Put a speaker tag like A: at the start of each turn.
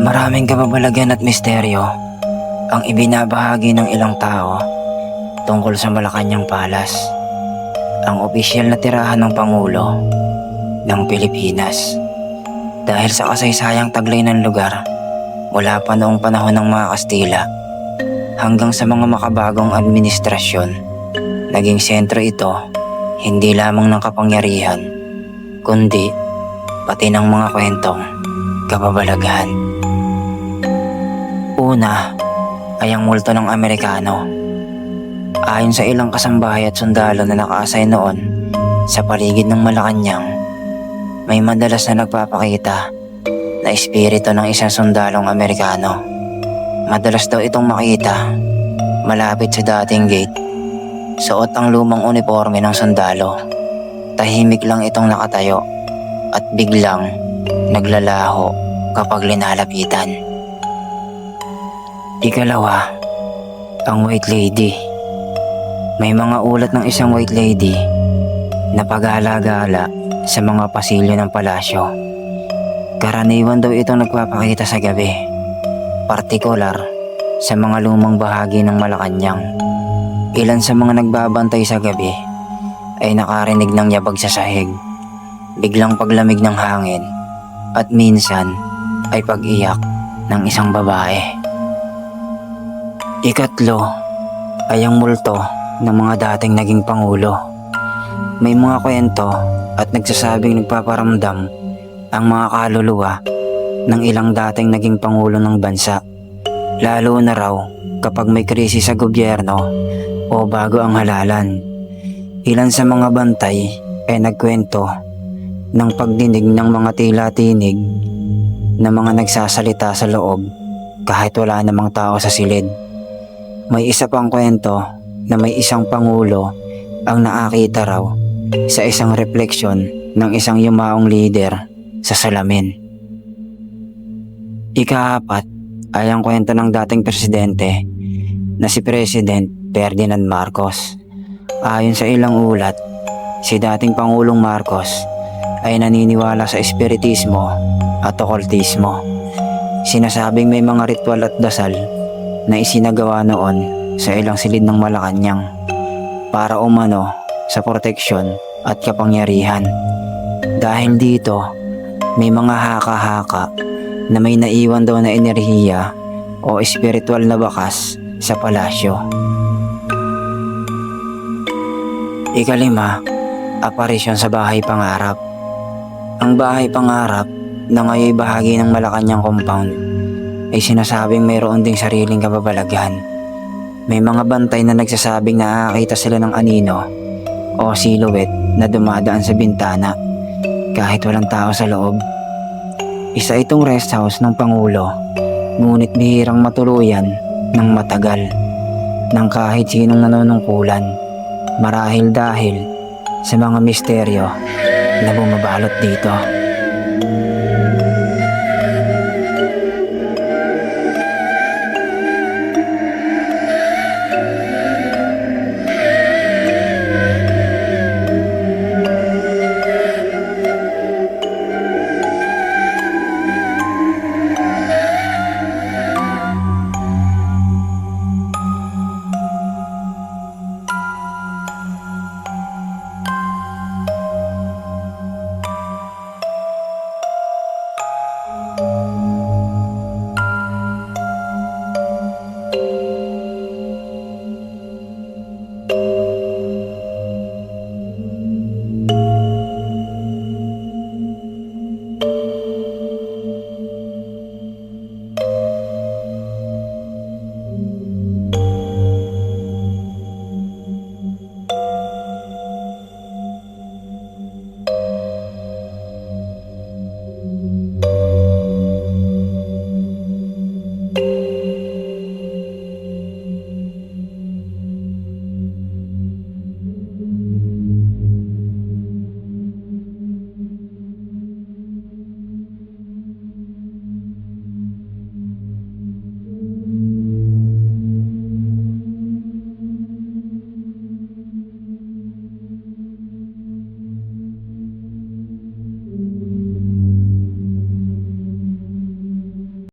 A: Maraming kababalaghan at misteryo ang ibinabahagi ng ilang tao tungkol sa Malacanang Palace, ang opisyal na tirahan ng Pangulo ng Pilipinas. Dahil sa kasaysayang taglay ng lugar mula pa noong panahon ng mga Kastila hanggang sa mga makabagong administrasyon, naging sentro ito hindi lamang ng kapangyarihan, kundi pati ng mga kwentong kababalaghan. Una ay ang multo ng Amerikano. Ayon sa ilang kasambahay at sundalo na nakaasay noon sa paligid ng Malacanang, may madalas na nagpapakita na espiritu ng isang sundalong Amerikano. Madalas daw itong makita malapit sa dating gate. Suot ang lumang uniforme ng sundalo. Tahimik lang itong nakatayo at biglang naglalaho kapag linalapitan. Ikalawa, ang White Lady. May mga ulat ng isang White Lady na pagala-gala sa mga pasilyo ng palasyo. Karaniwan daw itong nagpapakita sa gabi, partikular sa mga lumang bahagi ng Malacanang. Ilan sa mga nagbabantay sa gabi ay nakarinig ng yabag sa sahig, biglang paglamig ng hangin, at minsan ay pag-iyak ng isang babae. Ikatlo ay ang multo ng mga dating naging pangulo. May mga kwento at nagsasabing nagpaparamdam ang mga kaluluwa ng ilang dating naging pangulo ng bansa. Lalo na raw kapag may krisis sa gobyerno o bago ang halalan. Ilan sa mga bantay ay nagkwento ng pagdinig ng mga tila tinig na mga nagsasalita sa loob kahit wala namang tao sa silid. May isa pang kwento na may isang pangulo ang nakakita raw sa isang refleksyon ng isang yumaong leader sa salamin. Ikaapat ay ang kwento ng dating presidente na si President Ferdinand Marcos. Ayon sa ilang ulat, si dating Pangulong Marcos ay naniniwala sa espiritismo at okultismo. Sinasabing may mga ritual at dasal na isinagawa noon sa ilang silid ng Malacanang para umano sa proteksyon at kapangyarihan. Dahil dito, may mga haka-haka na may naiwan daw na enerhiya o espiritual na bakas sa palasyo. Ikalima, aparisyon sa bahay pangarap. Ang bahay pangarap na ngayon bahagi ng Malacanang compound ay sinasabing mayroon ding sariling kababalaghan. May mga bantay na nagsasabing nakakita sila ng anino o silhouette na dumadaan sa bintana kahit walang tao sa loob. Isa itong rest house ng Pangulo ngunit bihirang matuluyan ng matagal ng kahit sinong nanunungkulan marahil dahil sa mga misteryo na bumabalot dito.